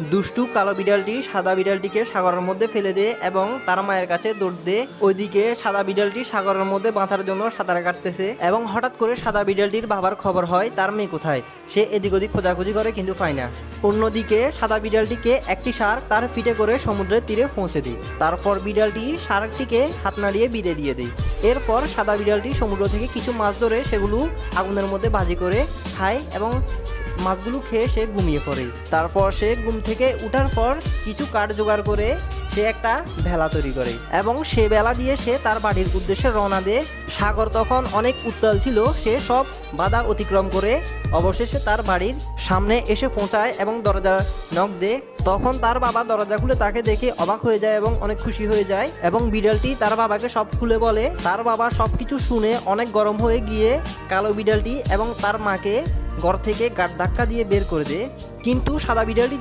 দুষ্টু কালো বিড়ালটি সাদা বিড়ালটিকে সাগরের মধ্যে ফেলে দেয় এবং তার মায়ের কাছে দৌড় দেয়। ওইদিকে সাদা বিড়ালটি সাগরের মধ্যে বাঁচার জন্য সাঁতার কাটতেছে এবং হঠাৎ করে সাদা বিড়ালটির বাবার খবর হয়, তার মেয়ে কোথায়? সে এদিক ওদিক খোঁজাখুঁজি করে কিন্তু পায় না। অন্যদিকে সাদা বিড়ালটিকে একটি শার্ক তার ফিটে করে সমুদ্রের তীরে পৌঁছে দেয়। তারপর বিড়ালটি শার্কটিকে হাত নাড়িয়ে বিদে দিয়ে দেয়। এরপর সাদা বিড়ালটি সমুদ্র থেকে কিছু মাছ ধরে সেগুলো আগুনের মধ্যে ভাজি করে খায় এবং মাছগুলো খেয়ে সে ঘুমিয়ে পড়ে। তারপর সে ঘুম থেকে উঠার পর কিছু কাঠ জোগাড় করে সে একটা ভেলা তৈরি করে এবং সে বেলা দিয়ে সে তার বাড়ির উদ্দেশ্যে রওনা দেয়। সাগর তখন অনেক উত্তাল ছিল, সে সব বাধা অতিক্রম করে অবশেষে তার বাড়ির সামনে এসে পৌঁছায় এবং দরজা নখ দেয়। তখন তার বাবা দরজা খুলে তাকে দেখে অবাক হয়ে যায় এবং অনেক খুশি হয়ে যায় এবং বিড়ালটি তার বাবাকে সব খুলে বলে, তার বাবা সব কিছু শুনে অনেক গরম হয়ে গিয়ে কালো বিড়ালটি এবং তার মাকে ঘর থেকে গাড় ধাক্কা দিয়ে বের করে দেয় কিন্তু সাদা বিড়ালটি